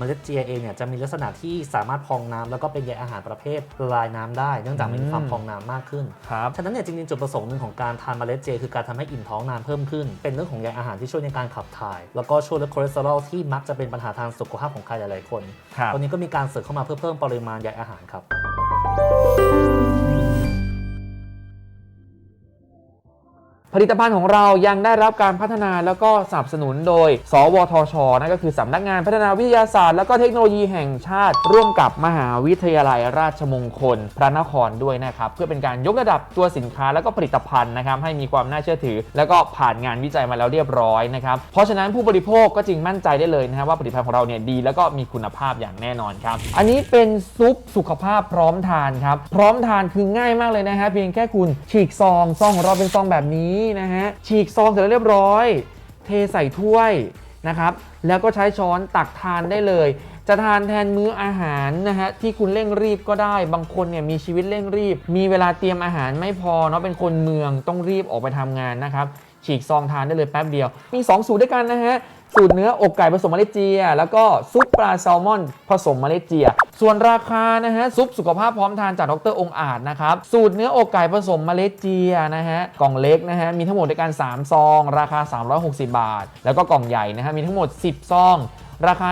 เมล็ดเจียเองเนี่ยจะมีลักษณะที่สามารถพองน้ำแล้วก็เป็นใยอาหารประเภทละลายน้ำได้ เนื่องจากมีความพองน้ำมากขึ้นครับฉะนั้นเนี่ยจริงๆจุดประสงค์หนึ่งของการทานเมล็ดเจ คือการทำให้อิ่มท้องนานเพิ่มขึ้น เป็นเรื่องของใยอาหารที่ช่วยในการขับถ่าย แล้วก็ช่วยลดคอเลสเตอรอลที่มักจะเป็นปัญหาทางสุขภาพของใครหลายๆคนครับตอนนี้ก็มีการเสริมเข้ามาเพื่อเพิ่มปริมาณใยอาหารครับ ผลิตภัณฑ์ของเรายังได้รับการพัฒนาแล้วก็สนับสนุนโดย สวทชนั่นก็คือสำนักงานพัฒนาวิทยาศาสตร์ และก็เทคโนโลยีแห่งชาติ ร่วมกับมหาวิทยาลัยราชมงคล พระนครด้วยนะครับเพื่อเป็นการยกระดับตัวสินค้าแล้วก็ผลิตภัณฑ์นะครับให้มีความน่าเชื่อถือ แล้วก็ผ่านงานวิจัยมาแล้วเรียบร้อยนะครับเพราะฉะนั้นผู้บริโภคก็จึงมั่นใจได้เลยนะครับว่าผลิตภัณฑ์ของเราเนี่ยดีแล้วก็มีคุณภาพอย่างแน่นอนครับอันนี้เป็นซุปสุขภาพพร้อมทานครับพร้อมทานคือง่ายมากเลยนะฮะเพียงแค่คุณฉีกซองซองของเราเป็นซองแบบนี้นะฮะฉีกซองเสร็จแล้วเรียบร้อย เทใส่ถ้วยนะครับแล้วก็ใช้ช้อนตักทานได้เลย จะทานแทนมื้ออาหารนะฮะที่คุณเร่งรีบก็ได้ บางคนเนี่ยมีชีวิตเร่งรีบ มีเวลาเตรียมอาหารไม่พอเนาะเป็นคนเมืองต้องรีบออกไปทำงานนะครับฉีกซองทานได้เลยแป๊บเดียว มี 2 สูตรด้วยกันนะฮะ สูตรเนื้ออกไก่ผสมเมล็ดเจีย แล้วก็ซุปปลาแซลมอน ผสมเมล็ดเจีย ส่วนราคานะฮะซุปสุขภาพพร้อมทานจากดรองอาจนะครับสูตรเนื้ออกไก่ผสมเมล็ดเจียนะฮะกล่องเล็กนะฮะมีทั้งหมดด้วยกัน3ซอง ราคา 360 บาท แล้วก็กล่องใหญ่นะฮะมีทั้งหมด 10 ซองราคา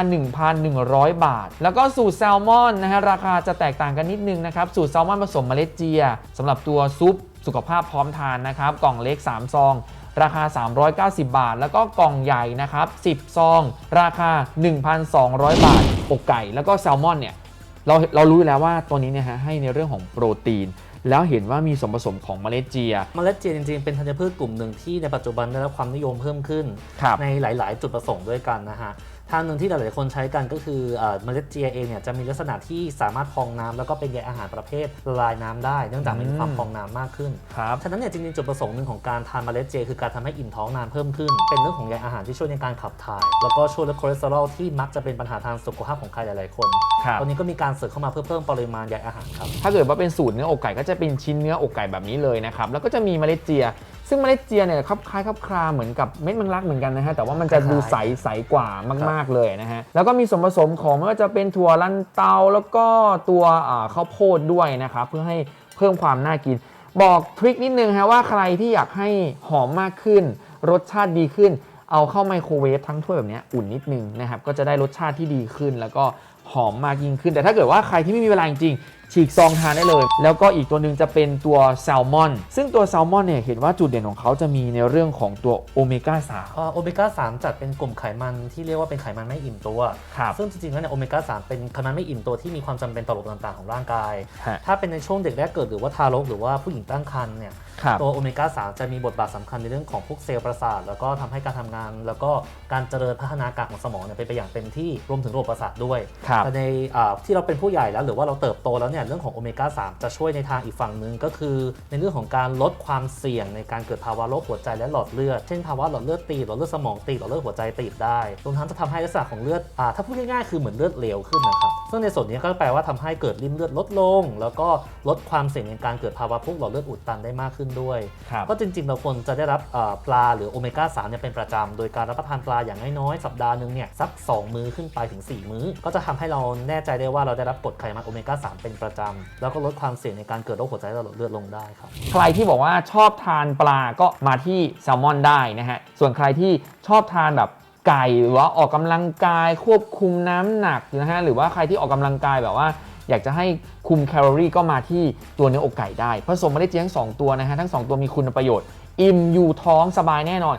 1,100 บาท แล้วก็สูตรแซลมอนนะฮะราคาจะแตกต่างกันนิดนึงนะครับ สูตรแซลมอนผสมเมล็ดเจียสำหรับตัวซุปสุขภาพพร้อมทานนะครับ กล่องเล็ก 3 ซอง ราคา 390 บาท แล้วก็กล่องใหญ่นะครับ 10 ซอง ราคา 1,200 บาทอกไก่ แล้วก็แซลมอนเนี่ยเราเรารู้อยู่แล้วว่าตัวนี้เนี่ยฮะให้ในเรื่องของโปรตีน แล้วเห็นว่ามีส่วนผสมของเมล็ดเจีย เมล็ดเจียจริงๆ เป็นธัญพืชกลุ่มหนึ่งที่ในปัจจุบันได้รับความนิยมเพิ่มขึ้นครับในหลาย ๆ จุดประสงค์ด้วยกันนะฮะ ทางหนึ่งที่หลาย ๆ คนใช้กันก็คือเอ่อเมล็ดเจียเองเนี่ยจะมีลักษณะที่สามารถพองน้ำแล้วก็เป็นใยอาหารประเภทละลายน้ำได้ เนื่องจากมีความอืมพองน้ำมากขึ้น ครับ ฉะนั้นเนี่ยจริง ๆ จุดประสงค์หนึ่งของการทานเมล็ดเจ คือการทำให้อิ่มท้องนานเพิ่มขึ้น เป็นเรื่องของใยอาหารที่ช่วยในการขับถ่าย แล้วก็ช่วยลดคอเลสเตอรอลที่มักจะเป็นปัญหาทางสุขภาพของใครหลาย ๆ คนครับตอนนี้ก็มีการเสริมเข้ามาเพื่อเพิ่มปริมาณใยอาหารครับ ถ้าเกิดว่าเป็นสูตรเนื้ออกไก่ก็จะเป็นชิ้นเนื้ออกไก่แบบนี้เลยนะครับ แล้วก็จะมีเมล็ดเจีย ซึ่งเมล็ดเจียเนี่ยครับคล้ายครับคลาเหมือนกับเม็ดแมงลักเหมือนกันนะฮะแต่ว่ามันจะดูใสใสกว่ามาก ๆเลยนะฮะแล้วก็มีส่วนผสมของไม่ว่าจะเป็นถั่วลันเตาแล้วก็ตัวอ่าข้าวโพดด้วยนะครับเพื่อให้เพิ่มความน่ากิน บอกทริคนิดนึงฮะว่าใครที่อยากให้หอมมากขึ้น รสชาติดีขึ้น เอาเข้าไมโครเวฟทั้งถ้วยแบบเนี้ยอุ่นนิดนึงนะครับก็จะได้รสชาติที่ดีขึ้น แล้วก็หอมมากยิ่งขึ้น แต่ถ้าเกิดว่าใครที่ไม่มีเวลาจริงๆ ฉีกซองทานได้เลย แล้วก็อีกตัวหนึ่งจะเป็นตัวแซลมอน ซึ่งตัวแซลมอนเนี่ยเห็นว่าจุดเด่นของเขาจะมีในเรื่องของตัวโอเมก้า3 โอเมก้า3จัดเป็นกลุ่มไขมันที่เรียกว่าเป็นไขมันไม่อิ่มตัว ครับซึ่งจริงๆแล้วเนี่ยโอเมก้า3เป็นไขมันไม่อิ่มตัวที่มีความจำเป็นต่อระบบต่างๆของร่างกาย ฮะถ้าเป็นในช่วงเด็กแรกเกิดหรือว่าทารกหรือว่าผู้หญิงตั้งครรภ์เนี่ยครับ ตัวโอเมก้า3จะมีบทบาทสำคัญในเรื่องของพวกเซลล์ประสาท แล้วก็ทำให้การทำงาน แล้วก็การเจริญพัฒนาการของสมองเนี่ยเป็นไปอย่างเต็มที่รวมถึงระบบประสาทด้วยครับ แต่ในอ่าที่เราเป็นผู้ใหญ่แล้วหรือว่าเราเติบโตแล้วเนี่ยเรื่องของโอเมก้า 3 จะช่วยในทางอีกฝั่งหนึ่งก็คือ ในเรื่องของการลดความเสี่ยงในการเกิดภาวะโรคหัวใจและหลอดเลือด เช่นภาวะหลอดเลือดตีบหลอดเลือดสมองตีบหลอดเลือดหัวใจตีบได้รวมทั้งจะทำให้ลักษณะของเลือดอ่าถ้าพูดง่ายๆคือเหมือนเลือดเหลวขึ้นนะครับซึ่งในส่วนนี้ก็แปลว่าทำให้เกิดริ่มเลือดลดลง แล้วก็ลดความเสี่ยงในการเกิดภาวะพวกหลอดเลือดอุดตันได้มากขึ้นด้วยครับก็จริงๆเราควรจะได้รับเอ่อปลาหรือโอเมก้า3เนี่ยเป็นประจำโดยการรับประทานปลาอย่างน้อยๆสัปดาห์หนึงเนี่ยสัก 2 มื้อขึ้นไปถึง 4 มื้อ ก็จะทำให้เราแน่ใจได้ว่าเราได้รับกรดไขมันโอเมก้า3เป็นประจำแล้วก็ลดความเสี่ยงในการเกิดโรคหัวใจและหลอดเลือดลงได้ครับ ใครที่บอกว่าชอบทานปลาก็มาที่แซลมอนได้นะฮะ ส่วนใครที่ชอบทานแบบไก่หรือว่าออกกำลังกายควบคุมน้ำหนักนะฮะ หรือว่าใครที่ออกกำลังกายแบบว่า อยากจะให้คุมแคลอรี่ก็มาที่ตัวเนื้ออกไก่ได้ ผสมมล็ดเจียทั้งสองตัวนะฮะ ทั้งสองตัวมีคุณประโยชน์ อิ่มอยู่ท้องสบายแน่นอน